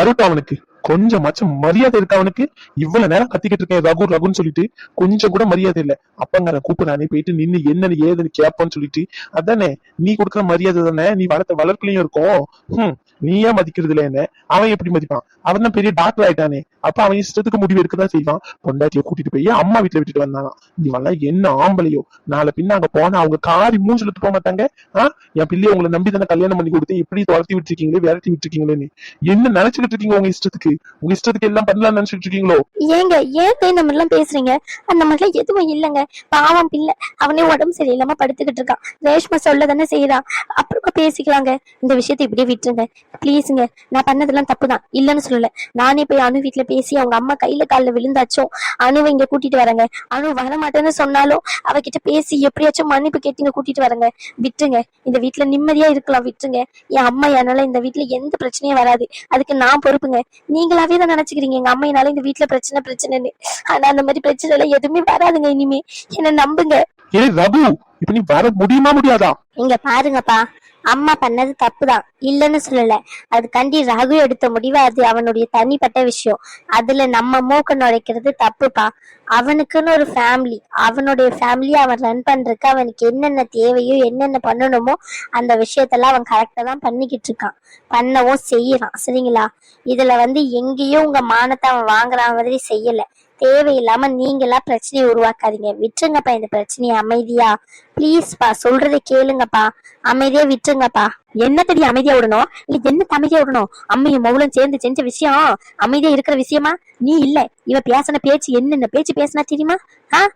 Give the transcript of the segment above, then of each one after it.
வருட்டும் அவனுக்கு கொஞ்சமாச்சும் மரியாதை இருக்கு அவனுக்கு? இவ்வளவு நேரம் கத்திக்கிட்டு இருக்கேன் ரகு ரகுன்னு சொல்லிட்டு கொஞ்சம் கூட மரியாதை இல்ல. அப்பங்கார கூப்பிடானே போயிட்டு நின்னு என்னன்னு ஏதுன்னு கேப்பான்னு சொல்லிட்டு அதானே நீ கொடுக்குற மரியாதை தானே நீ வளர்த்த வளர்ப்புலயும் இருக்கும். ஹம் நீ ஏன் மதிக்கிறது இல்ல என்ன? அவன் எப்படி மதிப்பான்? அவன் தான் பெரிய டாக்டர் ஆயிட்டானே. அப்ப அவன் இஷ்டத்துக்கு முடிவு எடுக்கதான் செய்வான். பொண்டாட்டிய கூட்டிட்டு போய் அம்மா வீட்டுல விட்டுட்டு வந்தானா இவெல்லாம் என்ன ஆம்பளையோ? நாளை பின்ன அங்க போனா அவங்க காரி மூஞ்சில போக மாட்டாங்க? ஆஹ் என் பிள்ளைய உங்களை நம்பி தானே கல்யாணம் பண்ணி கொடுத்து இப்படி துரத்தி விட்டுருக்கீங்களே விரட்டி விட்டுருக்கீங்களேன்னு. என்ன நினைச்சுக்கிட்டு இருக்கீங்க உங்க இஷ்டத்துக்கு? உங்க இஷ்டத்துக்கு எல்லாம் பண்ணலாம் நினைச்சிட்டு இருக்கீங்களோ? ஏங்க ஏன் இந்த மாதிரி எல்லாம் பேசுறீங்க? அந்த மாதிரிலாம் எதுவும் இல்லைங்க. பாவம் பிள்ளை. அவனே உடம்பு சரியில்லாம படுத்துக்கிட்டு இருக்கான். ரேஷ்மா சொல்ல தானே செய்யறான் அப்புறமா பேசிக்கலாங்க. இந்த விஷயத்தை இப்படியே விட்டுருங்க. ப்ளீஸுங்க நான் பண்ணதெல்லாம் தப்பு தான் இல்லைன்னு சொல்லல. நானே போய் அணு வீட்டுல பேசி அவங்க அம்மா கையில காலில் விழுந்தாச்சும் அணுவை இங்க கூட்டிட்டு வரேங்க. அணு வர மாட்டேன்னு சொன்னாலும் அவகிட்ட பேசி எப்படியாச்சும் மன்னிப்பு கேட்டு இங்க கூட்டிட்டு வரேங்க. விட்டுருங்க. இந்த வீட்டுல நிம்மதியா இருக்கலாம். விட்டுருங்க. என் அம்மா என்னால இந்த வீட்டுல எந்த பிரச்சனையும் வராது. அதுக்கு நான் பொறுப்புங்க. நீங்களாவே தான் நினைச்சுக்கிறீங்க. எங்க அம்மையினால இந்த வீட்டுல பிரச்சனை பிரச்சனைன்னு. ஆனா அந்த மாதிரி பிரச்சனை எல்லாம் எதுவுமே வராதுங்க இனிமே. என்ன நம்புங்க. ஏய் ரகு இப்ப நீ வர முடியுமா முடியாதா? இங்க பாருங்கப்பா. அம்மா பண்ணது தப்புதான். இல்லைன்னு சொல்லல. அது கண்டி ரகு எடுத்த முடிவு அது அவனுடைய தனிப்பட்ட விஷயம். அதுல நம்ம மூக்க நுழைக்கிறது தப்புப்பா. அவனுக்குன்னு ஒரு ஃபேமிலி அவனுடைய ஃபேமிலி அவன் ரன் பண்றதுக்கு அவனுக்கு என்னென்ன தேவையோ என்னென்ன பண்ணணுமோ அந்த விஷயத்தெல்லாம் அவன் கரெக்டா தான் பண்ணிக்கிட்டு இருக்கான். பண்ணவும் செய்யறான். சரிங்களா? இதுல வந்து எங்கேயும் உங்க மானத்தை அவன் வாங்குற மாதிரி செய்யல. தேவையில்லாம நீங்களா பிரச்சனையை உருவாக்காதீங்க. விட்டுருங்கப்பா இந்த பிரச்சனையை அமைதியா. ப்ளீஸ்ப்பா சொல்றதை கேளுங்கப்பா. அமைதியா விட்டுருங்கப்பா. என்ன தெரிய அமைதியா விடணும்? இல்ல என்ன அமைதியா விடணும்? அம்மையும் மவுளும் சேர்ந்து செஞ்ச விஷயம். அமைதியா இருக்கிற விஷயமா? நீ இல்ல. இவ பேசின பேச்சு என்னென்ன பேச்சு பேசினா தெரியுமா? ஆஹ் ஹம்,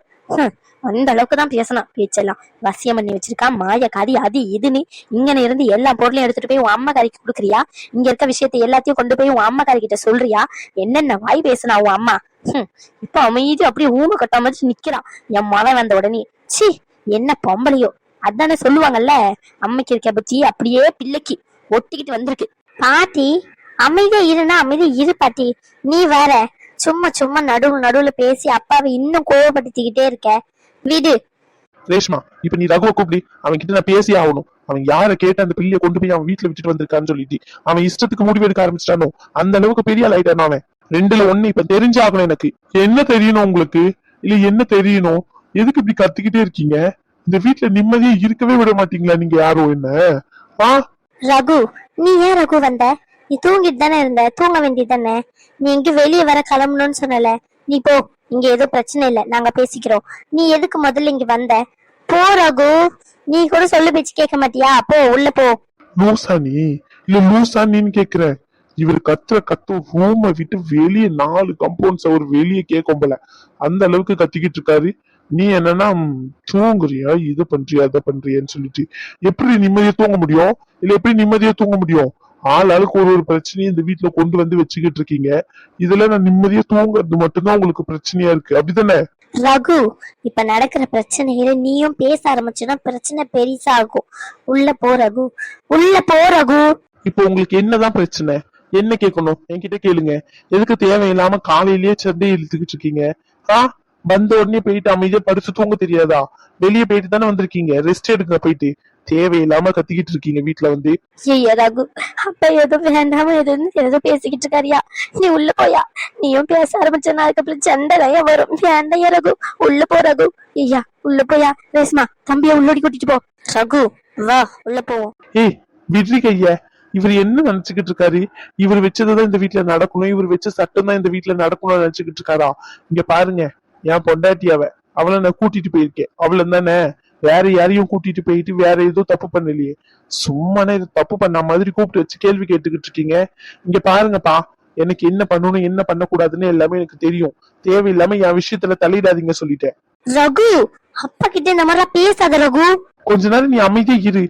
அந்த அளவுக்கு தான் பேசணும். பேச்செல்லாம். வசியம் பண்ணி வச்சிருக்கா மாய கதி அது இதுன்னு. இங்கன இருந்து எல்லா பொருளையும் எடுத்துட்டு போய் உன் அம்மா கறிக்கு கொடுக்குறியா? இங்க இருக்க விஷயத்தை எல்லாத்தையும் கொண்டு போய் உன் அம்மா கிட்ட சொல்றியா? என்னென்ன வாய் பேசுனா உன் அம்மா? ஹம், இப்ப அமைதி அப்படியே ஊமை கட்ட மாதிரி நிக்கிறான் என் மகன் வந்த உடனே சி என்ன பொம்பளையோ. அதானே சொல்லுவாங்கல்ல அம்மைக்கு இருக்க பத்தி அப்படியே பிள்ளைக்கு ஒட்டிக்கிட்டு வந்திருக்கு. பாட்டி அமைதியா இருன்னா அமைதியா இரு பாட்டி. நீ வேற சும்மா சும்மா நடுவு நடுவுல பேசி அப்பாவை இன்னும் கோவப்படுத்திக்கிட்டே இருக்க. விடு. ரேஷ்மா இப்ப நீ ரகுவை கூப்பிடி. அவன் கிட்ட நான் பேசி ஆகணும். அவன் யார கேட்டு அந்த பிள்ளைய கொண்டு போய் அவன் வீட்டுல விட்டுட்டு வந்திருக்கான்னு சொல்லிட்டு அவன் இஷ்டத்துக்கு முடிவு எடுக்க ஆரம்பிச்சிட்டானோ? அந்த அளவுக்கு பெரிய ஆள் ஆயிட்டான் அவன்? ரெண்டுல ஒண்ணு இப்ப தெரிஞ்சாகணும் எனக்கு. என்ன தெரியணும் உங்களுக்கு? இல்ல என்ன தெரியணும்? எதுக்கு இப்படி கத்திக்கிட்டே இருக்கீங்க? இந்த வீட்டுல நிம்மதியா இருக்கவே விட மாட்டீங்களா நீங்க யாரும் என்ன? ஆ? ரகு நீ ஏன் ரகு வந்த? நீ தூங்கிட்டு தானே இருந்த? தூங்க வேண்டியது தானே? நீ எங்க வெளியே வர கிளம்பணும்னு சொன்னல. நீ போ. இங்க ஏதோ பிரச்சனை இல்ல. நாங்க பேசிக்கிறோம். நீ எதுக்கு முதல்ல இங்க வந்த? போ ரகு. நீ கூட சொல்லு பேச்சு கேட்க மாட்டியா? போ உள்ள போ. லூசா நீ? இல்ல லூசா நீன்னு இவர் கத்துற கத்து ரூமை விட்டு வெளியே நாலு கம்பவுண்ட் அவர் வெளியே கேட்கும் போல. அந்த அளவுக்கு கத்திக்கிட்டு இருக்காரு. நீ என்னன்னா தூங்குறியா? இது பண்றியா? அதை பண்றியான்னு சொல்லிட்டு. எப்படி நிம்மதியா தூங்க முடியும்? இல்ல எப்படி நிம்மதியா தூங்க முடியும்? ஆள் ஆளுக்கு ஒரு ஒரு பிரச்சனையை இந்த வீட்டுல கொண்டு வந்து வச்சுக்கிட்டு இருக்கீங்க. இதுல நான் நிம்மதியா தூங்குறது மட்டும்தான் உங்களுக்கு பிரச்சனையா இருக்கு. அப்படிதானே ரகு இப்ப நடக்கிற பிரச்சனையில நீயும் பேச ஆரம்பிச்சுன்னா பிரச்சனை பெருசாகும். உள்ள போ ரகு. உள்ள போ ரகு. இப்போ உங்களுக்கு என்னதான் பிரச்சனை? என்ன கேட்கணும்? என்கிட்ட கேளுங்க. எதுக்கு தேவையில்லாம காலையிலேயே சண்டையை இழுத்துக்கிட்டு இருக்கீங்க? ஆ? வந்த உடனே போயிட்டு அமைதியா படுத்து தூங்க தெரியாதா? வெளியே போயிட்டு தானே வந்திருக்கீங்க? ரெஸ்ட் எடுங்க போயிட்டு. தேவையில்லாம கத்திக்கிட்டு இருக்கீங்க வீட்டுல வந்து. ஐயா ரகு அப்ப எதுவும் வேண்டாம. எதுவும் ஏதோ பேசிக்கிட்டு இருக்காரியா. நீ உள்ள போயா. நீயும் பேச ஆரம்பிச்சனா அதுக்கப்புறம் சண்டையா வரும். வேண்டாயா ரகு. உள்ள போ ரகு. ஐயா உள்ள போயா. ரேஸ்மா தம்பிய உள்ளோடி கூட்டிட்டு போ. ரகு வா உள்ள போவோம். ஏய் விட்ரிக ஐயா. இவர் என்ன நினைச்சுக்கிட்டு இருக்காரு? இவர் வச்சதுதான் இந்த வீட்டுல நடக்கணும். இவர் வச்ச சட்டம் தான் இந்த வீட்டுல நடக்கணும்னு நினைச்சுக்கிட்டு இருக்காரா? இங்க பாருங்க. என் பொண்டாட்டி அவ. அவளை நான் கூட்டிட்டு போயிருக்கேன். அவளை தானே. வேற யாரையும் கூட்டிட்டு போயிட்டு வேற எதுவும் தப்பு பண்ணலையே. சும்மானே இது தப்பு பண்ண மாதிரி கூப்பிட்டு வச்சு கேள்வி கேட்டுக்கிட்டு இருக்கீங்க. இங்க பாருங்கப்பா. எனக்கு என்ன பண்ணணும் என்ன பண்ணக்கூடாதுன்னு எல்லாமே எனக்கு தெரியும். தேவையில்லாம என் விஷயத்துல தலையிடாதீங்க சொல்லிட்டேன். ரகு! அப்பா கிட்ட இந்த மாதிரிலாம் பேசாத ரகு! கொஞ்ச நேரம் நீ அமைதியா இரு.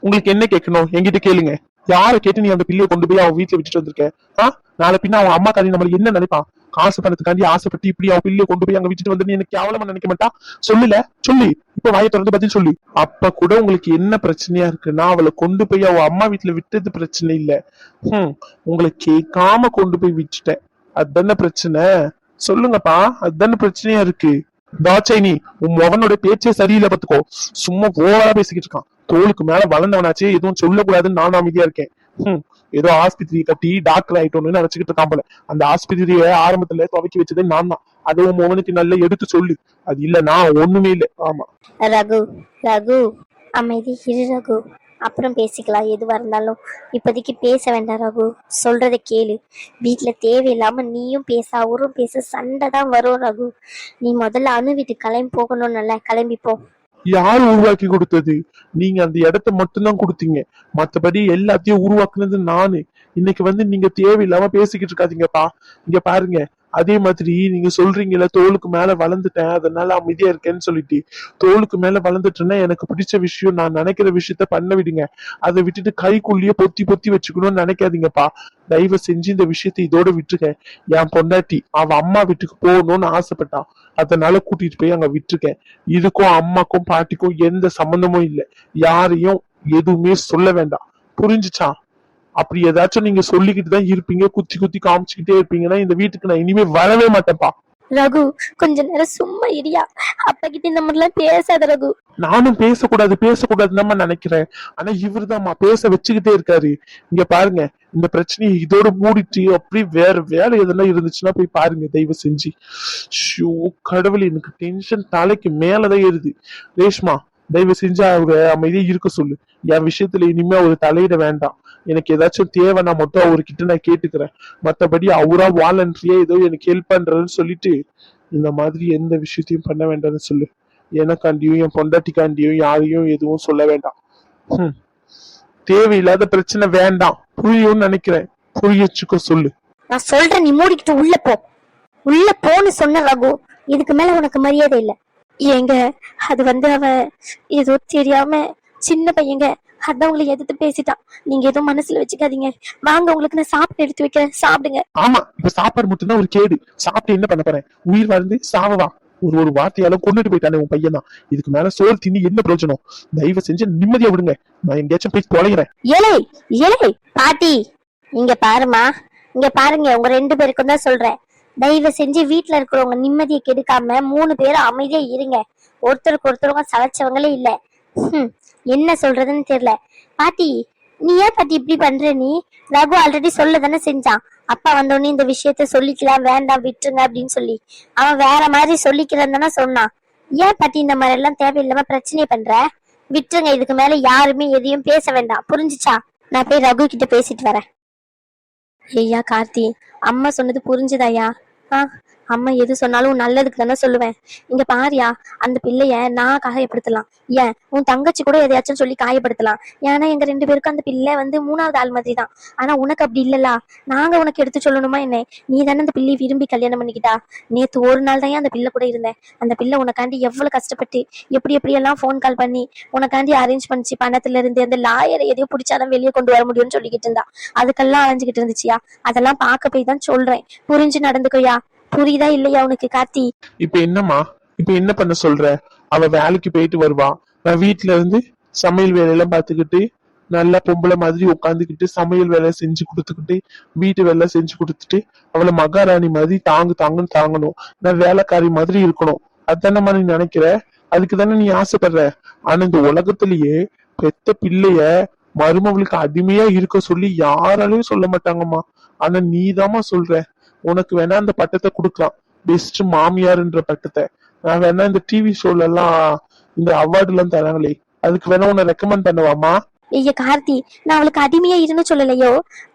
உங்களுக்கு என்ன கேட்கணும்? என்கிட்ட கேளுங்க. யார கேட்டு நீ அந்த பிள்ளைய கொண்டு போய் அவன் வீட்டுல விட்டுட்டு வந்திருக்க? ஆ? நாளை பின்ன அவன் அம்மா காரி நம்மள என்ன நினைப்பான்? காசு பணத்துக்காண்டி ஆசைப்பட்டு இப்படி அவன் பிள்ளைய கொண்டு போய் அங்க விட்டுட்டு வந்து எனக்கு கேவலமா நினைக்க மாட்டா? சொல்லல சொல்லி. இப்ப வாயை திறந்து பதில் சொல்லி. அப்ப கூட உங்களுக்கு என்ன பிரச்சனையா இருக்குன்னா அவளை கொண்டு போய் அவ அம்மா வீட்டுல விட்டது பிரச்சனை இல்ல. ஹம் உங்களை கேட்காம கொண்டு போய் விட்டுட்டேன். அதுதானே பிரச்சனை? சொல்லுங்கப்பா அதுதானே பிரச்சனையா இருக்கு? தாட்சைனி உன் மகனோட பேச்சே சரியில்லை பாத்துக்கோ சும்மா ஓவரா பேசிக்கிட்டு இருக்கான். தோளுக்கு மேல வளர்ந்தவனாச்சே எதுவும் சொல்லக்கூடாதுன்னு நான் அமைதியா இருக்கேன். ஹம், ஏதோ ஆஸ்பத்திரி கட்டி டாக்டர் ஆயிட்டோம்னு நினைச்சுக்கிட்டு இருக்கான் போல. அந்த ஆஸ்பத்திரியை ஆரம்பத்துல துவக்கி வச்சதே நான் தான். அதுவும் மோகனுக்கு நல்லா எடுத்து சொல்லு. அது இல்ல நான் ஒண்ணுமே இல்ல. ஆமா. ரகு ரகு அமைதி. இரு ரகு. அப்புறம் பேசிக்கலாம். எதுவா இருந்தாலும் இப்போதைக்கு பேச வேண்டாம் ரகு. சொல்றத கேளு. வீட்டுல தேவையில்லாம நீயும் பேச அவரும் பேச சண்டை தான் வரும் ரகு. நீ முதல்ல அணு வீட்டுக்கு கிளம்பி போகணும்னு கிளம்பி போ. யார் உருவாக்கி கொடுத்தது? நீங்க அந்த இடத்த மட்டும்தான் கொடுத்தீங்க. மத்தபடி எல்லாத்தையும் உருவாக்குனது நானு. இன்னைக்கு வந்து நீங்க தேவையில்லாம பேசிக்கிட்டு இருக்காதீங்கப்பா. இங்க பாருங்க அதே மாதிரி நீங்க சொல்றீங்கல்ல தோலுக்கு மேல வளர்ந்துட்டேன் அதனால அமைதியா இருக்கேன்னு சொல்லிட்டு. தோலுக்கு மேல வளர்ந்துட்டேன்னா எனக்கு பிடிச்ச விஷயம் நான் நினைக்கிற விஷயத்த பண்ண விடுங்க. அதை விட்டுட்டு கைக்குள்ளேயே பொத்தி பொத்தி வச்சுக்கணும்னு நினைக்காதீங்கப்பா. தயவு செஞ்சு இந்த விஷயத்தை இதோட விட்டுருக்கேன் என் பொண்டாட்டி அவ அம்மா வீட்டுக்கு போகணும்னு ஆசைப்பட்டான் அதனால கூட்டிட்டு போய் அங்க விட்டுருக்கேன். இதுக்கும் அம்மாக்கும் பாட்டிக்கும் எந்த சம்பந்தமும் இல்லை. யாரையும் எதுவுமே சொல்ல வேண்டாம். புரிஞ்சுச்சா? அப்படி ஏதாச்சும் நீங்க சொல்லிக்கிட்டு தான் இருப்பீங்க குத்தி குத்தி காமிச்சுக்கிட்டே இருப்பீங்கன்னா இந்த வீட்டுக்கு நான் இனிமே வரவே மாட்டேன்ப்பா. ரகு கொஞ்ச நேரம் சும்மா இரியா அப்பா கிட்ட இந்த மாதிரிலாம் பேசாத ரகு. நானும் பேசக்கூடாது பேசக்கூடாதுன்னு தான் நினைக்கிறேன். ஆனா இவருதாம்மா பேச வச்சுக்கிட்டே இருக்காரு. இங்க பாருங்க இந்த பிரச்சனையை இதோட மூடிட்டு அப்படி வேற வேலை எதுனா இருந்துச்சுன்னா போய் பாருங்க தயவு செஞ்சு. ஷோ கடவுள் எனக்கு டென்ஷன் தலைக்கு மேலதான் ஏறுது. ரேஷ்மா தயவு செஞ்சு அவரை அமைதியா இருக்க சொல்லு. என் விஷயத்துல இனிமே அவர் தலையிட வேண்டாம். எனக்கு ஏதாச்சும் தேவைன்னா மட்டும் அவர்கிட்ட நான் கேட்டுக்கிறேன். மத்தபடி அவரா வாலண்டரியா ஏதோ எனக்கு ஹெல்ப் பண்றதுன்னு சொல்லிட்டு இந்த மாதிரி எந்த விஷயத்தையும் பண்ண வேண்டாம்னு சொல்லு. எனக்காண்டியும் என் பொண்டாட்டிக்காண்டியும் யாரையும் எதுவும் சொல்ல வேண்டாம். தேவையில்லாத பிரச்சனை வேண்டாம். புரியும்னு நினைக்கிறேன். புரியச்சுக்க சொல்லு. நான் சொல்றேன் நீ மூடிக்கிட்டு உள்ள போ. உள்ள போன்னு சொன்ன ரகு இதுக்கு மேல உனக்கு மரியாதை இல்ல. ஏங்க அது வந்து அவ ஏதோ தெரியாம சின்ன பையங்க அதான் உங்களை எதிர்த்து பேசிட்டான். நீங்க எதுவும் மனசுல வச்சுக்காதீங்க. வாங்க உங்களுக்கு நான் சாப்பிட்டு எடுத்து வைக்கிறேன். சாப்பிடுங்க. ஆமா இப்ப சாப்பாடு மட்டும்தான் ஒரு கேடு. சாப்பிட்டு என்ன பண்ண போறேன்? உயிர் வாழ்ந்து சாவவா ஒரு ஒரு வார்த்தையால கொண்டுட்டு போயிட்டானே உன் பையன் தான் இதுக்கு மேல சோறு தின்னி என்ன பிரயோஜனம்? தயவு செஞ்சு நிம்மதியா விடுங்க. நான் எங்கேயாச்சும் போய் தொலைகிறேன். ஏலே ஏலே பாட்டி. இங்க பாருமா இங்க பாருங்க உங்க ரெண்டு பேருக்கும் தான் சொல்றேன். தயவு செஞ்சு வீட்ல இருக்கிறவங்க நிம்மதியை கெடுக்காம மூணு பேரும் அமைதியா இருங்க. ஒருத்தருக்கு ஒருத்தருங்க சளைச்சவங்களே இல்ல. என்ன சொல்றதுன்னு தெரியல. பாட்டி நீ ஏன் பாட்டி இப்படி பண்ற நீ? ரகு ஆல்ரெடி சொல்ல தானே செஞ்சான். அப்பா வந்தோடனே இந்த விஷயத்த சொல்லிக்கலாம் வேண்டாம் விட்டுருங்க அப்படின்னு சொல்லி. அவன் வேற மாதிரி சொல்லிக்கிறேன்னு தானே சொன்னான். ஏன் பாட்டி இந்த மாதிரி எல்லாம் தேவையில்லாம பிரச்சனை பண்ற? விட்டுருங்க இதுக்கு மேல யாருமே எதையும் பேச வேண்டாம். புரிஞ்சுச்சா? நான் போய் ரகு கிட்ட பேசிட்டு வரேன். ஐயா கார்த்தி அம்மா சொன்னது புரிஞ்சுதாயா ஆ அம்மா எது சொன்னாலும் நல்லதுக்கு தானே சொல்லுவேன். இங்க பாரியா அந்த பிள்ளைய நான் காயப்படுத்தலாம். ஏன்? உன் தங்கச்சி கூட எதையாச்சும் சொல்லி காயப்படுத்தலாம். ஏன்னா எங்க ரெண்டு பேருக்கும் அந்த பிள்ளை வந்து மூணாவது ஆள் மாதிரி தான். ஆனா உனக்கு அப்படி இல்லலா நாங்க உனக்கு எடுத்து சொல்லணுமா என்ன? நீ தானே அந்த பிள்ளையை விரும்பி கல்யாணம் பண்ணிக்கிட்டா? நேத்து ஒரு நாள் தான் அந்த பிள்ளை கூட இருந்தேன்? அந்த பிள்ளை உனக்காண்டி எவ்வளவு கஷ்டப்பட்டு எப்படி எப்படி எல்லாம் ஃபோன் கால் பண்ணி உனக்காண்டி அரேஞ்ச் பண்ணிச்சு பணத்துல இருந்து அந்த லாயரை எதையோ பிடிச்சாதான் வெளியே கொண்டு வர முடியும்னு சொல்லிக்கிட்டு இருந்தா. அதுக்கெல்லாம் அலைஞ்சுக்கிட்டு இருந்துச்சியா? அதெல்லாம் பார்க்க போய் தான் சொல்றேன். புரிஞ்சு நடந்துக்கோயா? புரியுதா இல்லையா உனக்கு கார்த்தி? இப்ப என்னம்மா? இப்ப என்ன பண்ண சொல்ற? அவ வேலைக்கு போயிட்டு வருவா. நான் வீட்டுல இருந்து சமையல் வேலையெல்லாம் பார்த்துக்கிட்டு நல்லா பொம்பளை மாதிரி உட்காந்துக்கிட்டு சமையல் வேலை செஞ்சு கொடுத்துக்கிட்டு வீட்டு வேலை செஞ்சு கொடுத்துட்டு அவளை மகாராணி மாதிரி தாங்கு தாங்குன்னு தாங்கணும். நான் வேலைக்காரி மாதிரி இருக்கணும். அதானம்மா நீ நினைக்கிற? அதுக்கு தானே நீ ஆசைப்படுற? ஆனா இந்த உலகத்திலேயே பெத்த பிள்ளைய மருமவளுக்கு அடிமையா இருக்க சொல்லி யாராலையும் சொல்ல மாட்டாங்கம்மா. ஆனா நீதாம்மா சொல்ற. உனக்கு வேணா அந்த பட்டத்தை கொடுக்கலாம். பெஸ்ட் மாமியார்ன்ற பட்டத்தை. நான் வேணா இந்த டிவி ஷோல எல்லாம் இந்த அவார்டு எல்லாம் தராங்களே. அதுக்கு வேணா உன்னை ரெக்கமெண்ட் பண்ணவாமா ஐயா கார்த்தி நான் அவளுக்கு அடிமையா இருந்து சொல்லலையோ?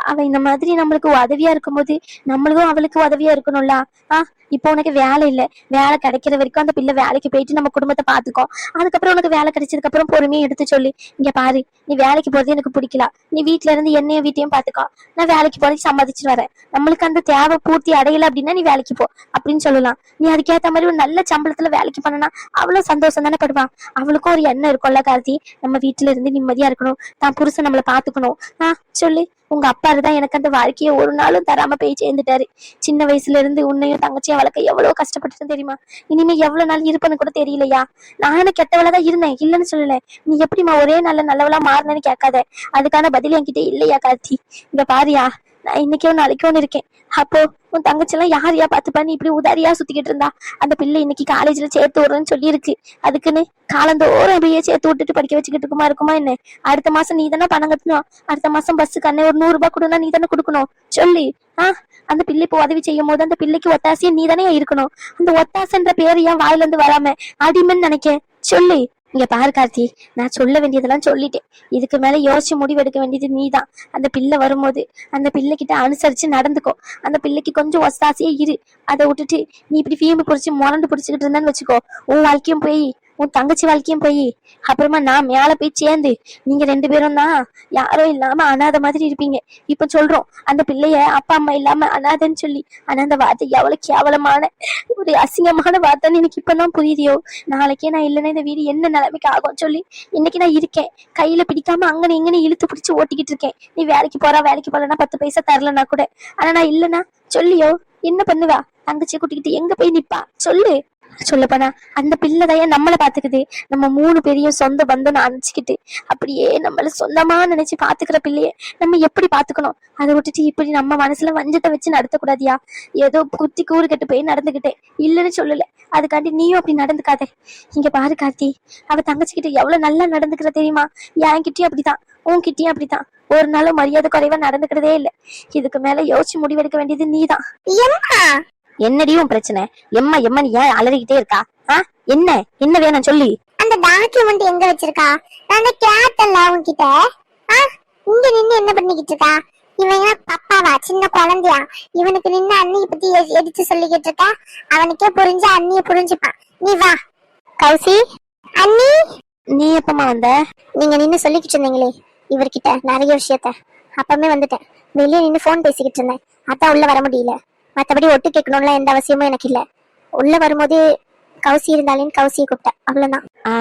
அவ இந்த மாதிரி நம்மளுக்கு உதவியா இருக்கும்போது நம்மளுக்கும் அவளுக்கு உதவியா இருக்கணும்ல? ஆ இப்போ உனக்கு வேலை இல்ல. வேலை கிடைக்கிற வரைக்கும் அந்த பிள்ளை வேலைக்கு போயிட்டு நம்ம குடும்பத்தை பாத்துக்கோ அதுக்கப்புறம் உனக்கு வேலை கிடைச்சதுக்கு அப்புறம் பொறுமையா எடுத்து சொல்லி. இங்க பாரு நீ வேலைக்கு போறது எனக்கு பிடிக்கல. நீ வீட்ல இருந்து என்னையும் வீட்டையும் பாத்துக்கோ நான் வேலைக்கு போறதுக்கு சம்மதிச்சுட்டு வரேன் நம்மளுக்கு அந்த தேவை பூர்த்தி அடையல அப்படின்னா நீ வேலைக்கு போ அப்படின்னு சொல்லலாம். நீ அதுக்கேத்த மாதிரி ஒரு நல்ல சம்பளத்துல வேலைக்கு பண்ணனா அவ்வளவு சந்தோஷம் தானே படுவான் அவளுக்கும் ஒரு எண்ணம் இருக்கும்ல கார்த்தி. நம்ம வீட்டுல இருந்து நிம்மதியா இருக்கணும். தான் புருஷன் நம்மளை பாத்துக்கணும் ஆ சொல்லு. உங்க அப்பா தான் எனக்கு அந்த வாழ்க்கையை ஒரு நாளும் தராம போய் சேர்ந்துட்டாரு. சின்ன வயசுல இருந்து உன்னையும் தங்கச்சியும் வளர்க்க எவ்வளவு கஷ்டப்பட்டு தெரியுமா? இனிமே எவ்வளவு நாள் இருப்பேன்னு கூட தெரியலையா? நானும் கெட்டவளா தான் இருந்தேன். இல்லைன்னு சொல்லல. நீ எப்படிம்மா ஒரே நல்ல நல்லவளா மாறினேன்னு கேட்காத. அதுக்கான பதில் என்கிட்ட இல்லையா கார்த்தி? இங்க பாரியா. நான் இன்னைக்கோ நாளைக்கோ இருக்கேன். அப்போ உன் தங்கச்சி எல்லாம் யாரையா நீ இப்படி உதாரியா சுத்திக்கிட்டு இருந்தா? அந்த பிள்ளை இன்னைக்கு காலேஜ்ல சேர்த்து விடுறேன்னு சொல்லியிருக்கு. அதுக்குன்னு காலந்தோறும் அப்படியே சேர்த்து விட்டுட்டு படிக்க வச்சுக்கிட்டு இருக்குமா இருக்குமா என்ன? அடுத்த மாசம் நீ தானே பணம் கட்டணும். அடுத்த மாசம் பஸ்ஸுக்கு அண்ணன் ஒரு நூறு ரூபாய் கொடுனா நீ தானே கொடுக்கணும். சொல்லி. ஆஹ் அந்த பிள்ளை இப்போ உதவி செய்யும் போது அந்த பிள்ளைக்கு ஒத்தாசையா நீ தானே இருக்கணும். அந்த ஒத்தாசைன்ற பேர் ஏன் வாயில இருந்து வராம அடிமைன்னு நினைக்க சொல்லி. இங்க பாரு கார்த்தி நான் சொல்ல வேண்டியதெல்லாம் சொல்லிட்டேன். இதுக்கு மேல யோசிச்சு முடிவெடுக்க வேண்டியது நீதான். அந்த பிள்ளை வரும்போது அந்த பிள்ளைகிட்ட அனுசரிச்சு நடந்துக்கோ. அந்த பிள்ளைக்கு கொஞ்சம் ஒசாசியே இரு. அதை விட்டுட்டு நீ இப்படி வீம்பு பிடிச்சி முரண்டு பிடிச்சிக்கிட்டு இருந்தான்னு வச்சுக்கோ. உன் வாழ்க்கையும் போய் உன் தங்கச்சி வாழ்க்கையும் போய் அப்புறமா நான் மேல போய் சேர்ந்து நீங்க ரெண்டு பேரும் தான் யாரும் இல்லாம அனாதை மாதிரி இருப்பீங்க. இப்ப சொல்றோம் அந்த பிள்ளைய அப்பா அம்மா இல்லாம அனாதன்னு சொல்லி ஆனா அந்த வார்த்தை எவ்வளவு கேவலமான ஒரு அசிங்கமான வார்த்தைன்னு எனக்கு இப்பதான் புரியுதியோ நாளைக்கே நான் இல்லைன்னா இந்த வீடு என்ன நிலைமைக்கு ஆகும் சொல்லி இன்னைக்கு நான் இருக்கேன். கையில பிடிக்காம அங்கன இங்கன்னு இழுத்து பிடிச்சு ஓட்டிக்கிட்டு இருக்கேன். நீ வேலைக்கு போறா வேலைக்கு போலன்னா பத்து பைசா தரலன்னா கூட. ஆனா நான் இல்லைன்னா சொல்லியோ என்ன பண்ணுவா? தங்கச்சி கூட்டிக்கிட்டு எங்க போய் நிப்பா? சொல்லு. சொல்லப்போனா அந்த பிள்ளைதைய நம்மளை பாத்துக்குது நம்ம மூணு பேரையும் சொந்த பந்தம் அணைச்சிக்கிட்டு அப்படியே நம்மள சொந்தமா நினைச்சு பாத்துக்கிற பிள்ளைய நம்ம எப்படி பாத்துக்கணும் அதை விட்டுட்டு இப்படி நம்ம மனசுல வஞ்சத்தை வச்சு நடத்தக்கூடாதியா? ஏதோ குத்தி கூறு கெட்டு போய் நடந்துகிட்டேன் இல்லைன்னு சொல்லல. அதுக்காண்டி நீயும் அப்படி நடந்துக்காத. இங்க பாரு கார்த்தி அவ தங்கச்சிக்கிட்ட எவ்வளவு நல்லா நடந்துக்கிற தெரியுமா? என்கிட்டயும் அப்படிதான் உன்கிட்டயும் அப்படிதான் ஒரு நாளும் மரியாதை குறைவா நடந்துக்கிறதே இல்ல. இதுக்கு மேல யோசிச்சு முடிவெடுக்க வேண்டியது நீதான். என்னடி உன் பிரச்சனை? எம்மா எம்மன் ஏன் அலறிக்கிட்டே இருக்கா? ஆ? என்ன? என்ன வேணும் சொல்லி? அந்த டாக்குமெண்ட் எங்க வச்சிருக்கா? நான் தான் கேட்டல உன்கிட்ட. ஆ? இங்க நின்னு என்ன பண்ணிக்கிட்டு இருக்கா? இவன் பப்பாவா? சின்ன குழந்தையா? இவனுக்கு நின்னு அண்ணிய பத்தி எ- எடுத்து சொல்லிக்கிட்டு இருக்கா அவனுக்கே புரிஞ்சு அண்ணிய புரிஞ்சுப்பான். நீ வா. கௌசி? அண்ணி? நீ எப்பமா வந்த? நீங்க நின்னு சொல்லிக்கிட்டு இருந்தீங்களே. இவர்கிட்ட நிறைய விஷயத்த. அப்பமே வந்துட்டேன். வெளியே நின்னு ஃபோன் பேசிக்கிட்டு இருந்தேன். அதான் உள்ள வர முடியல. மத்தபடி ஒட்டு கேட்கணும்ல எந்த அவசியமும் எனக்கு இல்ல. உள்ள வரும்போது கௌசி இருந்தாலேன்னு கௌசியை கூப்பிட்டேன். அவ்வளவுதான். ஆ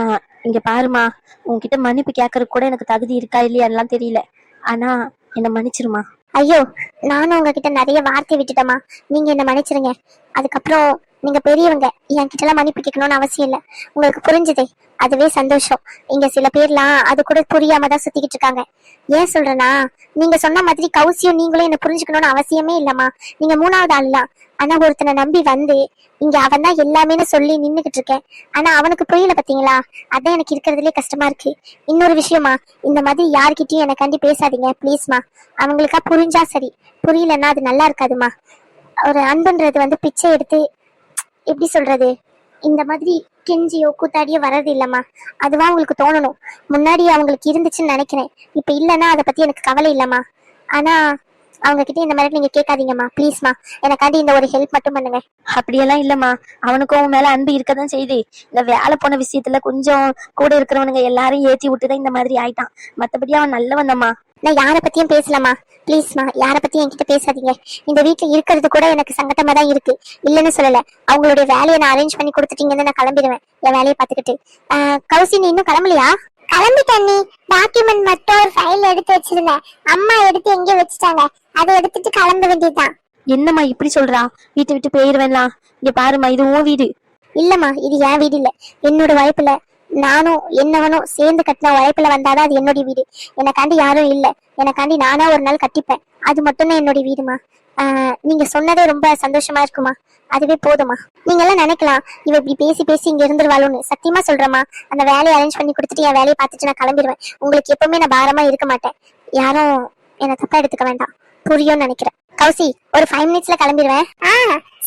இங்க பாருமா உன்கிட்ட மன்னிப்பு கேட்கறதுக்கு கூட எனக்கு தகுதி இருக்கா இல்லையான்லாம் தெரியல. ஆனா என்ன மன்னிச்சிருமா? ஐயோ நானும் உங்ககிட்ட நிறைய வார்த்தை விட்டுட்டேமா நீங்க என்ன மன்னிச்சிருங்க. அதுக்கப்புறம் நீங்க பெரியவங்க என்கிட்ட எல்லாம் மன்னிப்பு கேட்கணும்னு அவசியம் இல்ல. உங்களுக்கு புரிஞ்சுதே? அதுவே சந்தோஷம். இங்க சில பேர்லாம் அது கூட புரியாம தான் சுத்திக்கிட்டு இருக்காங்க. ஏன் சொல்றேன்னா நீங்க சொன்ன மாதிரி கௌசியம் நீங்களும் என்ன புரிஞ்சுக்கணும்னு அவசியமே இல்லம்மா. நீங்க மூணாவது ஆளுலாம். ஆனா ஒருத்தனை நம்பி வந்து இங்க அவன் தான் எல்லாமேன்னு சொல்லி நின்னுகிட்டு இருக்கேன். ஆனா அவனுக்கு புரியல பாத்தீங்களா? அதான் எனக்கு இருக்கிறதுலே கஷ்டமா இருக்கு. இன்னொரு விஷயமா இந்த மாதிரி யார்கிட்டயும் எனக்காண்டி பேசாதீங்க ப்ளீஸ்மா அவங்களுக்கா புரிஞ்சா சரி. புரியலன்னா அது நல்லா இருக்காதுமா. ஒரு அன்புன்றது வந்து பிச்சை எடுத்து எப்படி சொல்றது இந்த மாதிரி கெஞ்சியோ கூத்தாடியோ வர்றது இல்லம்மா. அதுவா உங்களுக்கு தோணணும். முன்னாடி அவங்களுக்கு இருந்துச்சுன்னு நினைக்கிறேன். இப்ப இல்லைன்னா அதை பத்தி எனக்கு கவலை இல்லம்மா. ஆனா அவங்க கிட்ட இந்த மாதிரி நீங்க கேட்காதீங்கம்மா. ப்ளீஸ்மா எனக்காண்டி இந்த ஒரு ஹெல்ப் மட்டும் பண்ணுங்க. அப்படியெல்லாம் இல்லம்மா. அவனுக்கும் உன் மேல அன்பு இருக்கதான் செய்யுது. இந்த வேலை போன விஷயத்துல கொஞ்சம் கூட இருக்கிறவனுங்க எல்லாரும் ஏத்தி விட்டுதான் இந்த மாதிரி ஆயிட்டான். மத்தபடி அவன் நல்லவன்தாம்மா நான் யாரை பத்தியும் பேசலாமா ப்ளீஸ்மா யாரை பத்தியும் என்கிட்ட பேசாதீங்க. இந்த வீட்டுல இருக்கிறது கூட எனக்கு சங்கட்டமா தான் இருக்கு. இல்லைன்னு சொல்லல. அவங்களுடைய வேலையை நான் அரேஞ்ச் பண்ணி கொடுத்துட்டீங்கன்னு நான் கிளம்பிடுவேன். என் வேலையை பார்த்துக்கிட்டு. கௌசி நீ இன்னும் கிளம்பலையா? கிளம்பிட்டேன் நீ டாக்குமெண்ட் மட்டும் ஒரு ஃபைல் எடுத்து வச்சிருந்தேன். அம்மா எடுத்து எங்கேயோ வச்சுட்டாங்க. அதை எடுத்துட்டு கிளம்ப வேண்டியதுதான். என்னம்மா இப்படி சொல்றா? வீட்டை விட்டு போயிருவேன்லாம். இங்க பாரும்மா இது உன் வீடு. இல்லம்மா இது என் வீடு இல்ல. என்னோட உழைப்புல நானும் என்னவனும் சேர்ந்து கட்டின உழைப்புல வந்தாதான் அது என்னுடைய வீடு. எனக்காண்டி யாரும் இல்ல. எனக்காண்டி நானா ஒரு நாள் கட்டிப்பேன். அது மட்டும்தான் என்னுடைய வீடுமா? ஆஹ் நீங்க சொன்னதே ரொம்ப சந்தோஷமா இருக்குமா? அதுவே போதுமா? நீங்க எல்லாம் நினைக்கலாம் இவ இப்படி பேசி பேசி இங்க இருந்துருவாளுன்னு. சத்தியமா சொல்றேம்மா அந்த வேலையை அரேஞ்ச் பண்ணி கொடுத்துட்டு என் வேலையை பார்த்துட்டு நான் கிளம்பிடுவேன் உங்களுக்கு எப்பவுமே நான் பாரமா இருக்க மாட்டேன். யாரும் என்ன தப்பா எடுத்துக்க வேண்டாம். புரியும்னு நினைக்கிறேன். கௌசி ஒரு ஃபைவ் மினிட்ஸ்ல கிளம்பிடுவேன் ஆ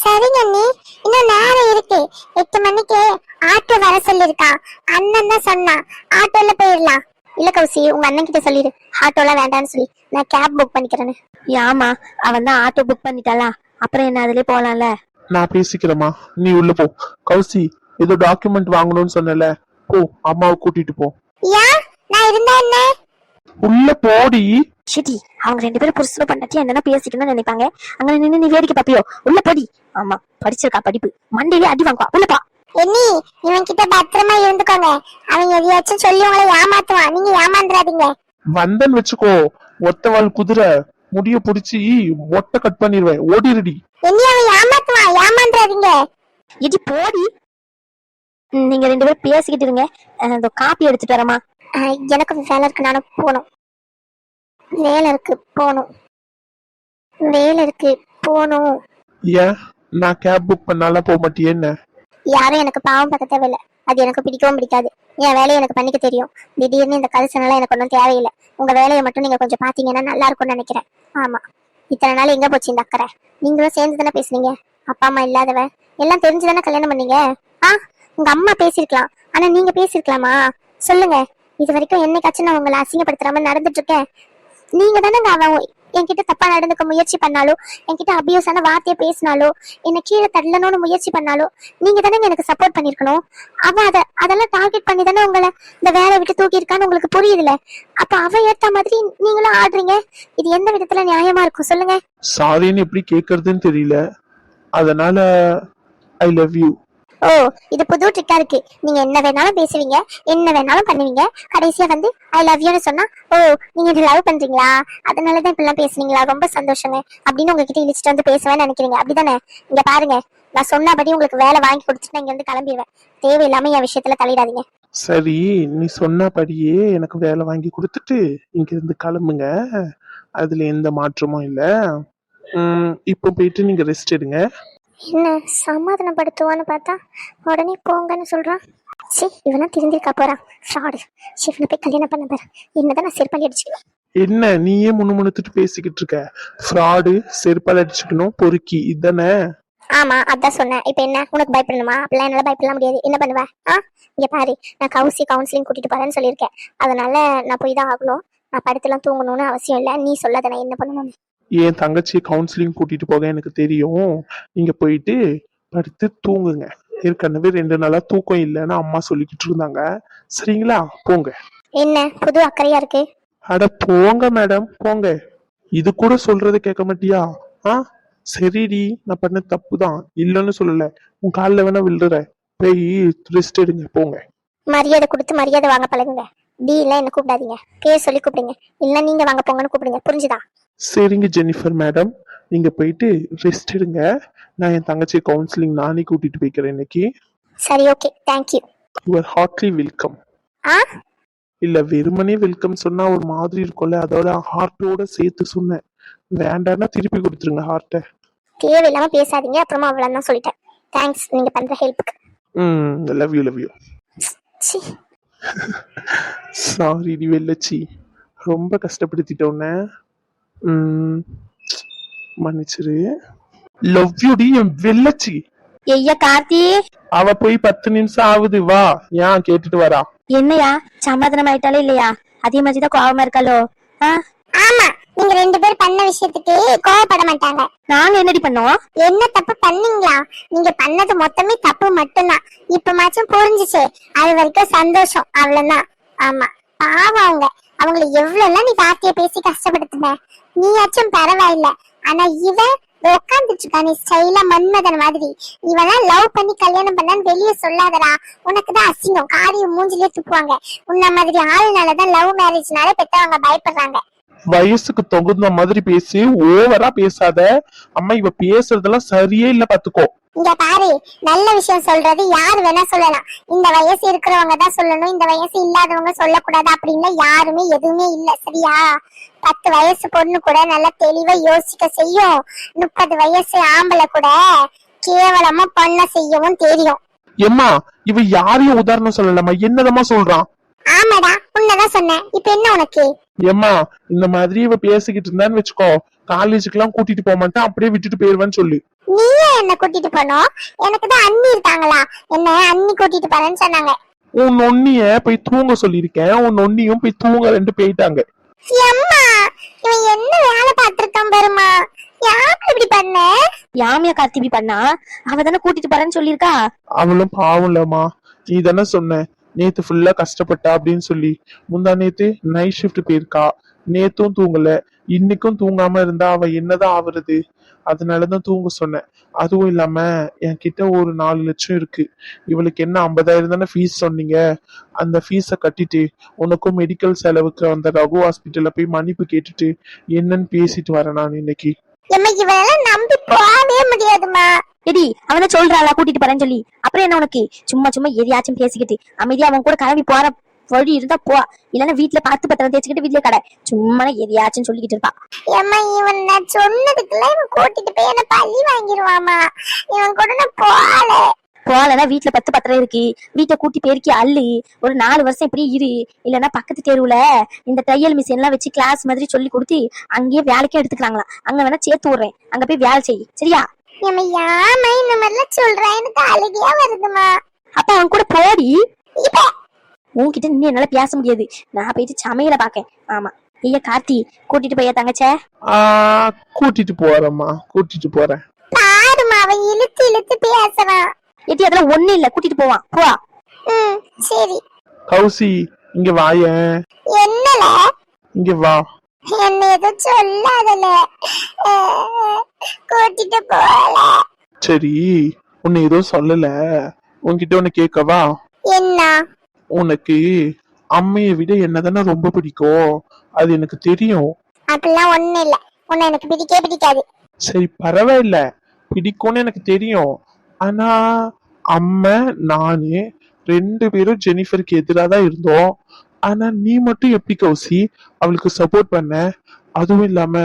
சரிங்க அண்ணி. இன்னும் நேரம் இருக்கு. எட்டு மணிக்கு ஆட்டோ வர சொல்லிருக்கான் அண்ணன் தான் சொன்னான். ஆட்டோல போயிடலாம். இல்ல கௌசி உங்க அண்ணன் கிட்ட சொல்லிடு. ஆட்டோலாம் வேண்டாம்னு சொல்லி. நான் கேப் புக் பண்ணிக்கிறேன்னு. ஏமா அவன் தான் ஆட்டோ புக் பண்ணிட்டாளா? அப்புறம் என்ன அதுலயே போலாம்ல? நான் பேசிக்கிறேம்மா. நீ உள்ள போ. கௌசி ஏதோ டாக்குமெண்ட் வாங்கணும்னு சொன்னல போ அம்மாவை கூட்டிட்டு போ. ஏன்? நான் இருந்தா என்ன? உள்ள போடி. ஷிட்டி அவங்க ரெண்டு பேரும் புருஷனும் பண்ணாட்டி என்னன்னா பேசிக்கணும்னு நினைப்பாங்க? அங்க நின்னு நீ வேடிக்கை பாப்பியோ? உள்ள போடி. ஆமா படிச்சிருக்கா படிப்பு. மண்டையிலே அடி வாங்குவா. உள்ள பா. என்னி இவன் கிட்ட பத்திரமா இருந்துக்கோங்க. அவன் எதையாச்சும் சொல்லி உங்களை ஏமாத்துவான். நீங்க ஏமாந்துறாதீங்க. வந்தன் வச்சுக்கோ. ஒத்தவாள் குதிரை முடிய புடிச்சு மொட்டை கட் பண்ணிடுவேன் ஓடிருடி. என்னி அவன் ஏமாத்துவான். ஏமாந்துறாதீங்க. இடி போடி. நீங்க ரெண்டு பேரும் பேசிக்கிட்டு இருங்க. அஹ், இந்த காப்பி எடுத்துட்டு வரமா ஆஹ், எனக்கும் வேலை இருக்கு. நானும் போகணும். வேலை இருக்கு போகணும் வேலை இருக்கு போகணும் ஏன்? நான் கேப் புக் பண்ணாலாம் போக மாட்டியே என்ன? யாரும் எனக்கு பாவம் பார்க்க தேவையில்ல. அது எனக்கு பிடிக்கவும் பிடிக்காது. என் வேலையை எனக்கு பண்ணிக்க தெரியும். திடீர்னு இந்த கரிசனெல்லாம் எனக்கு ஒன்றும் தேவையில்லை. உங்க வேலையை மட்டும் நீங்க கொஞ்சம் பாத்தீங்கன்னா நல்லா இருக்கும்னு நினைக்கிறேன். ஆமா. இத்தனை நாள் எங்க போச்சு இந்த அக்கறை? நீங்களும் சேர்ந்து தானே பேசுனீங்க? அப்பா அம்மா இல்லாதவ? எல்லாம் தெரிஞ்சு தானே கல்யாணம் பண்ணீங்க? ஆ உங்க அம்மா பேசியிருக்கலாம். ஆனா நீங்க பேசியிருக்கலாமா? சொல்லுங்க. இது வரைக்கும் என்னைக்காச்சும் நான் உங்களை அசிங்கப்படுத்துறாம நடந்துட்டு இருக்கேன். நீங்க தானேங்க அவன் என்கிட்ட தப்பா நடந்துக்க முயற்சி பண்ணாலோ என்கிட்ட அபியூஸான வார்த்தையை பேசினாலோ என்ன கீழே தள்ளணும்னு முயற்சி பண்ணாலோ நீங்க தானே எனக்கு சப்போர்ட் பண்ணிருக்கணும் அவன் அத அதெல்லாம் டார்கெட் பண்ணி தானே உங்களை இந்த வேலை விட்டு தூக்கி இருக்கான்னு உங்களுக்கு புரியுதுல அப்ப அவ ஏத்த மாதிரி நீங்களும் ஆடுறீங்க. இது எந்த விதத்துல நியாயமா இருக்கும்? சொல்லுங்க. சாரின்னு எப்படி கேக்குறதுன்னு தெரியல. அதனால ஐ லவ் யூ ஓ இது புது ட்ரிக்கா இருக்கு. நீங்க என்ன வேணாலும் பேசுவீங்க என்ன வேணாலும் பண்ணுவீங்க. கடைசியா வந்து ஐ லவ் யூன்னு சொன்னா ஓ நீங்க என்ன லவ் பண்றீங்களா? அதனாலதான் இப்படிலாம் பேசுனீங்களா? ரொம்ப சந்தோஷங்க. அப்படின்னு உங்ககிட்ட இழிச்சிட்டு வந்து பேசுவேன்னு நினைக்கிறீங்க. அப்படிதானே? இங்க பாருங்க நான் சொன்னபடி உங்களுக்கு வேலை வாங்கி கொடுத்துட்டு நான் இங்க இருந்து கிளம்பிடுவேன் தேவையில்லாம என் விஷயத்துல தலையிடாதீங்க சரி நீ சொன்னபடியே எனக்கு வேலை வாங்கி கொடுத்துட்டு இங்க இருந்து கிளம்புங்க. அதுல எந்த மாற்றமும் இல்ல. உம் இப்போ போயிட்டு நீங்க ரெஸ்ட் எடுங்க. என்ன சமாதானப்படுத்துவான்னு பார்த்தா உடனே போங்கன்னு சொல்றான். சரி இவனா திருந்திருக்கா போறான் ஃப்ராடு இவனை போய் கல்யாணம் பண்ண பாரு. என்னதான் நான் செருப்பாளி அடிச்சுக்கலாம் என்ன நீயே முணுமுணுத்துட்டு பேசிக்கிட்டு இருக்க? ஃப்ராடு செருப்பால் அடிச்சுக்கணும் பொறுக்கி இதானே? ஆமா அதான் சொன்னேன். இப்போ என்ன? உனக்கு பயப்படணுமா? அப்படிலாம் என்னால பயப்படலாம் முடியாது. என்ன பண்ணுவ? ஆ? இங்க பாரு நான் கவுசி கவுன்சிலிங் கூட்டிட்டு போறேன்னு சொல்லியிருக்கேன். அதனால நான் போய் தான் ஆகணும். நான் படுத்துலாம் தூங்கணும்னு அவசியம் இல்லை. நீ சொல்லாத நான் என்ன பண்ணணும்? என் தங்கச்சி கவுன்சிலிங் கூட்டிட்டு போக எனக்கு தெரியும். நீங்க போயிட்டு படுத்து தூங்குங்க. ஏற்கனவே ரெண்டு நாளா தூக்கம் இல்லைன்னு அம்மா சொல்லிக்கிட்டு இருந்தாங்க. சரிங்களா? போங்க. என்ன? புது அக்கறையா இருக்கு? அட போங்க மேடம் போங்க. இது கூட சொல்றது கேட்க மாட்டியா? ஆ? சரிடி நான் பண்ண தப்பு தான் இல்லைன்னு சொல்லல. உன் காலில் வேணா விழுற போய் ரெஸ்ட் எடுங்க போங்க. மரியாதை கொடுத்து மரியாதை வாங்க பழகுங்க. டி இல்ல என்ன கூப்பிடாதீங்க. பேர் சொல்லி கூப்பிடுங்க. இல்ல நீங்க வாங்க போங்கன்னு கூப்பிடுங்க. புரிஞ்சுதா? சரிங்க ஜெனிஃபர் மேடம். நீங்க போயிட்டு ரெஸ்ட் எடுங்க. நான் என் தங்கச்சி கவுன்சிலிங் நானே கூட்டிட்டு போய்க்கிறேன் இன்னைக்கு. சரி okay thank you you are heartly welcome ஆ? இல்ல வெறுமனே வெல்கம் சொன்னா ஒரு மாதிரி இருக்கும்ல. அதோட ஹார்ட்டோட சேர்த்து சொன்னேன். வேண்டாம்னா திருப்பி கொடுத்துருங்க ஹார்ட்டை தேவையில்லாம பேசாதீங்க. அப்புறமா அவ்வளவு தான் சொல்லிட்டேன். தேங்க்ஸ் நீங்க பண்ற ஹெல்ப்புக்கு ம் லவ் யூ லவ் யூ சி. சாரி டி வெள்ளச்சி. ரொம்ப கஷ்டப்படுத்திட்டோன்னே மன்னிச்சிரு. லவ் யூ டி என் வெள்ளச்சி. ஐயா கார்த்தி. அவ போய் பத்து நிமிஷம் ஆகுது வா. ஏன் கேட்டுட்டு வரா? என்னையா சமாதானம் ஆயிட்டாலே இல்லையா? அதே மாதிரி தான் கோவமா இருக்காளோ? ஆ? ஆமா. நீங்க ரெண்டு பேர் பண்ண விஷயத்துக்கு கோவப்பட மாட்டாங்க. நாங்க என்னடி பண்ணோம்? என்ன தப்பு பண்ணீங்களா? நீங்க பண்ணது மொத்தமே தப்பு மட்டும்தான். இப்பமாச்சும் புரிஞ்சுச்சு. அது வரைக்கும் சந்தோஷம். அவ்வளவுதான். ஆமா. பாவம் அவங்க. அவங்களை எவ்வளவு நீ வார்த்தைய பேசி கஷ்டப்படுத்தின? நீயாச்சும் பரவாயில்ல. ஆனா இவன் உட்காந்துட்டு இருக்கா நீ ஸ்டைலா மன்மதன் மாதிரி. இவெல்லாம் லவ் பண்ணி கல்யாணம் பண்ணான்னு வெளியே சொல்லாதடா. உனக்கு தான் அசிங்கம். காரியம் மூஞ்சிலே துப்புவாங்க. உன்ன மாதிரி ஆளுனாலதான் லவ் மேரேஜ்னால பெத்தவங்க பயப்படுறாங்க. வயசுக்கு தகுந்த மாதிரி பேசி ஓவரா பேசாத. அம்மா இவ பேசுறதெல்லாம் சரியே இல்ல பாத்துக்கோ. இங்க பாரு நல்ல விஷயம் சொல்றது யார் வேணா சொல்லலாம். இந்த வயசு இருக்கிறவங்க தான் சொல்லணும் இந்த வயசு இல்லாதவங்க சொல்லக்கூடாது அப்படின்னு யாருமே எதுவுமே இல்ல சரியா? பத்து வயசு பொண்ணு கூட நல்லா தெளிவா யோசிக்க செய்யும். முப்பது வயசு ஆம்பளை கூட கேவலமா பண்ண செய்யவும் தெரியும். எம்மா இவ யாரையும் உதாரணம் சொல்லலாமா என்னதம்மா சொல்றான்? ஆமாடா உன்னதான் சொன்னேன். இப்ப என்ன உனக்கு? ஏம்மா இந்த மாதிரி இவ பேசிக்கிட்டு இருந்தான்னு வச்சுக்கோ. காலேஜுக்கு எல்லாம் கூட்டிட்டு போக மாட்டேன் அப்படியே விட்டுட்டு போயிருவேன்னு சொல்லு. நீயே என்ன கூட்டிட்டு போனோம்? எனக்கு தான் அண்ணி இருக்காங்களா? என்ன அண்ணி கூட்டிட்டு போறேன்னு சொன்னாங்க. உன் நொண்ணிய போய் தூங்க சொல்லியிருக்கேன். உன் நொண்ணியும் போய் தூங்க ரெண்டு போயிட்டாங்க. எம்மா இவன் என்ன வேலை பார்த்திருக்கான் பெருமா யாரு இப்படி பண்ண? யாமியா கார்த்தி இப்படி பண்ணா? அவ தானே கூட்டிட்டு போறேன்னு சொல்லியிருக்கா? அவளும் பாவம் இல்லம்மா. நீ தானே சொன்ன. நேத்து ஃபுல்லா கஷ்டப்பட்டா அப்படின்னு சொல்லி. முந்தா நேத்து நைட் ஷிஃப்ட் போயிருக்கா. நேத்தும் தூங்கல. இன்னைக்கும் தூங்காம இருந்தா அவ என்னதான் ஆவறது? அதனாலதான் தூங்க சொன்னேன். அதுவும் இல்லாம என்கிட்ட ஒரு நாலு லட்சம் இருக்கு. இவளுக்கு என்ன ஐம்பதாயிரம் தானே ஃபீஸ் சொன்னீங்க? அந்த ஃபீஸை கட்டிட்டு உனக்கும் மெடிக்கல் செலவுக்கு அந்த ரகு ஹாஸ்பிட்டல்ல போய் மன்னிப்பு கேட்டுட்டு என்னன்னு பேசிட்டு வரேன் நான் இன்னைக்கு. எம்மா இவெல்லாம் நம்பி போகவே முடியாதுமா எடி அவனை சொல்றாளா கூட்டிட்டு போறேன்னு சொல்லி. அப்புறம் என்ன உனக்கு? சும்மா சும்மா எதையாச்சும் பேசிக்கிட்டு. அமைதியா அவன் கூட கிளம்பி போற வழி இருந்தா போ. இல்லைன்னா வீட்டுல பார்த்து பத்திரம் தேய்ச்சிக்கிட்டு வீட்லயே கடை. சும்மா எதையாச்சும் சொல்லிக்கிட்டு இருப்பா. ஏம்மா இவன் நான் சொன்னதுக்குள்ள இவன் கூட்டிட்டு போய் என்ன பள்ளி வாங்கிருவாமா இவன் கூட நான் போகல. போலனா வீட்டுல பத்து பத்திரம் இருக்கு. வீட்டை கூட்டி பெருக்கி அள்ளு ஒரு நாலு வருஷம் இப்படி இரு. இல்லைன்னா பக்கத்து தெருவுல இந்த தையல் மிஷின் எல்லாம் வச்சு கிளாஸ் மாதிரி சொல்லி கொடுத்து அங்கேயே வேலைக்கே எடுத்துக்கிறாங்களாம் அங்க வேணா சேர்த்து விடுறேன். அங்க போய் வேலை செய். சரியா? ஏம்மா யாமா இந்த மாதிரிலாம் சொல்றேன் எனக்கு அழுகையா வருதுமா அப்ப அவன் கூட போடி. இப்ப உன்கிட்ட நின்று என்னால பேச முடியாது. நான் போயிட்டு சமையல பாக்கேன் ஆமா. ஐயா கார்த்தி கூட்டிட்டு போயா தங்கச்சே? ஆ கூட்டிட்டு போறேம்மா. கூட்டிட்டு போறேன். பாருமா அவன் இழுத்து இழுத்து பேசுறான் எட்டி அதெல்லாம் ஒண்ணு இல்ல. கூட்டிட்டு போவான். போவா. ம் சரி. கௌசி இங்க வாயேன். என்னல? இங்க வா. என்ன எதுவும் சொல்லாதல. கூட்டிட்டு போகல. சரி உன்னை ஏதோ சொல்லல. உன்கிட்ட ஒண்ணு கேட்கவா? என்ன? உனக்கு அம்மையை விட என்னதானே ரொம்ப பிடிக்கும்? அது எனக்கு தெரியும். அப்படிலாம் ஒண்ணும் இல்ல. உன்னை எனக்கு பிடிக்கவே பிடிக்காது. சரி பரவாயில்ல. பிடிக்கும்னு எனக்கு தெரியும். ஆனா அம்மா நானு ரெண்டு பேரும் ஜெனிஃபருக்கு எதிராக தான் இருந்தோம். ஆனா நீ மட்டும் எப்படி கௌசி? அவளுக்கு சப்போர்ட் பண்ண. அதுவும் இல்லாம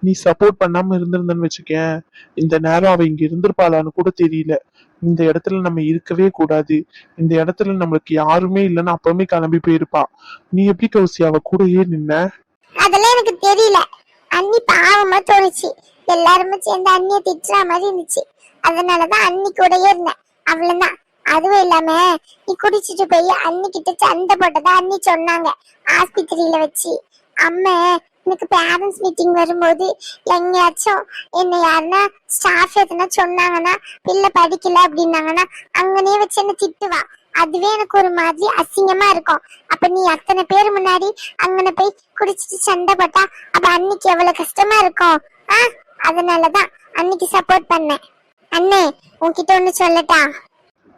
நீ சப்போர்ட் பண்ணாம இருந்திருந்தன்னு வச்சுக்கேன். இந்த நேரம் அவ இங்க இருந்திருப்பாளான்னு கூட தெரியல. இந்த இடத்துல நம்ம இருக்கவே கூடாது. இந்த இடத்துல நம்மளுக்கு யாருமே இல்லைன்னு அப்பவுமே கிளம்பி போயிருப்பா. நீ எப்படி கௌசி? அவ கூடயே நின்ன? அதெல்லாம் எனக்கு தெரியல. அண்ணி பாவமா தோணுச்சு. எல்லாருமே சேர்ந்து அண்ணிய திட்டுற மாதிரி இருந்துச்சு. அதனாலதான் அண்ணி கூடயே இருந்தேன். அவ்வளவுதான். அதுவும் இல்லாம நீ குடிச்சிட்டு போய் அண்ணி கிட்ட சண்டை போட்டதா அண்ணி சொன்னாங்க ஆஸ்பத்திரியில வச்சு. அம்மா எனக்கு பேரண்ட்ஸ் மீட்டிங் வரும்போது எங்கேயாச்சும் என்ன யாருன்னா ஸ்டாஃப் எதுனா சொன்னாங்கன்னா பிள்ளை படிக்கல அப்படின்னாங்கன்னா அங்கனே வச்சு என்ன திட்டுவா. அதுவே எனக்கு ஒரு மாதிரி அசிங்கமா இருக்கும். அப்ப நீ அத்தனை பேர் முன்னாடி அங்கன போய் குடிச்சிட்டு சண்டை போட்டா அப்ப அன்னைக்கு எவ்வளவு கஷ்டமா இருக்கும்? ஆ? அதனாலதான் அன்னைக்கு சப்போர்ட் பண்ணேன். அண்ணே உன்கிட்ட ஒண்ணு சொல்லட்டா?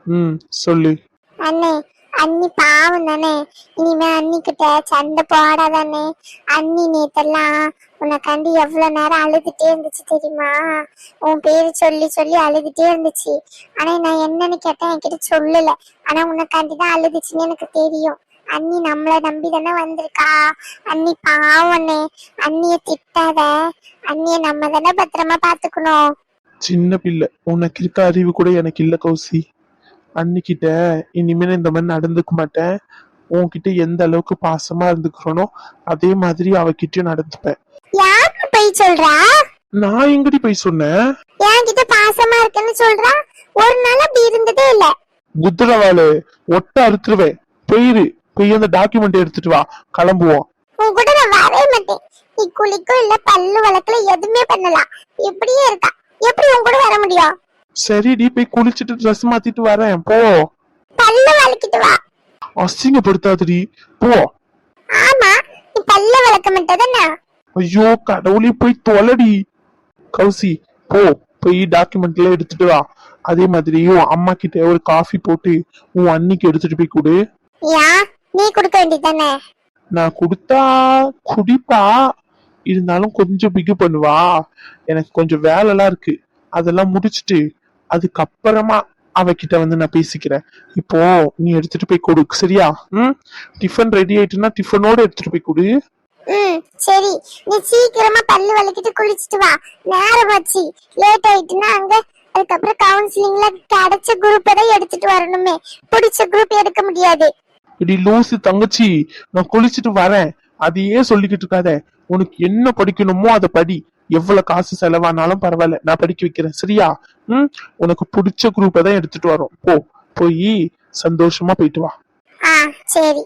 ம் சொல்லு. அண்ணே அண்ணி பாவம் தானே. இனிமே அண்ணி கிட்ட சண்டை போடாதானே. அண்ணி நேத்தெல்லாம் உன்னை கண்டு எவ்வளவு நேரம் அழுதுட்டே இருந்துச்சு தெரியுமா? உன் பேரு சொல்லி சொல்லி அழுதுட்டே இருந்துச்சு. ஆனா நான் என்னன்னு கேட்டேன் என்கிட்ட சொல்லல. ஆனா உன்னை கண்டுதான் அழுதுச்சுன்னு எனக்கு தெரியும். அண்ணி நம்மள நம்பி தானே வந்திருக்கா? அண்ணி பாவம் அண்ணே. அண்ணிய திட்டாத. அண்ணிய நம்ம தானே பத்திரமா பாத்துக்கணும் சின்ன பிள்ளை. உனக்கு இருக்க அறிவு கூட எனக்கு இல்ல கௌசி. அன்னிக்கிட்ட இனிமேல் இந்த மாதிரி நடந்துக்க மாட்டேன். உன்கிட்ட எந்த அளவுக்கு பாசமா இருந்துக்கிறனோ அதே மாதிரி அவகிட்டயும் நடந்துப்பேன். யாருக்கு போய் சொல்றா? நான் எங்கடி போய் சொன்னேன். என்கிட்ட பாசமா இருக்குன்னு சொல்றா? ஒரு நாள் அப்படி இருந்ததே இல்ல. குதிரவாளு ஒட்ட அறுத்துருவேன். போயிரு போய் அந்த டாக்குமெண்ட் எடுத்துட்டு வா. கிளம்புவோம். உன் கூட நான் வரவே மாட்டேன். நீ குளிக்கும் இல்ல பல்லு வளர்க்கல எதுவுமே பண்ணலாம். இப்படியே இருக்கா. எப்படி உன் கூட வர முடியும்? சரிடி போய் குளிச்சுட்டு ட்ரெஸ் மாத்திட்டு வரேன். போ. பல்லு வளர்க்கிட்டு வா. அசிங்கப்படுத்தாதடி. போ. ஆமா நீ பல்ல வளர்க்க மாட்டேதானே? ஐயோ கடவுளே போய் தொலைடி. கௌசி போ. போய் டாக்குமெண்ட்ல எடுத்துட்டு வா. அதே மாதிரி உன் அம்மா கிட்ட ஒரு காஃபி போட்டு உன் அண்ணிக்கு எடுத்துட்டு போய் கொடு. ஏன் நீ கொடுக்க வேண்டியதானே நான் கொடுத்தா குடிப்பா. இருந்தாலும் கொஞ்சம் பிகு பண்ணுவா. எனக்கு கொஞ்சம் வேலைலாம் இருக்கு. அதெல்லாம் முடிச்சிட்டு அதுக்கப்புறமா அவகிட்ட வந்து நான் பேசிக்கிறேன். இப்போ நீ எடுத்துட்டு போய் கொடு சரியா? ம்? டிஃபன் ரெடி ஆயிட்டுன்னா டிஃபனோட எடுத்துட்டு போய் கொடு. ம் சரி. நீ சீக்கிரமா பல்லு வளர்க்கிட்டு குளிச்சிட்டு வா. நேரம் ஆச்சு. லேட் ஆயிட்டுன்னா அங்க அதுக்கப்புறம் கவுன்சிலிங்ல கிடைச்ச குரூப் தான் எடுத்துட்டு வரணுமே. பிடிச்ச குரூப் எடுக்க முடியாது. இடி லூசு தங்கச்சி நான் குளிச்சுட்டு வரேன். அதையே சொல்லிக்கிட்டு இருக்காத. உனக்கு என்ன படிக்கணுமோ அதை படி. எவ்வளவு காசு செலவானாலும் பரவாயில்ல நான் படிக்க வைக்கிறேன். சரியா? ம்? உனக்கு பிடிச்ச குரூப்பை தான் எடுத்துட்டு வரோம். போ போய் சந்தோஷமா போயிட்டு வா. சரி.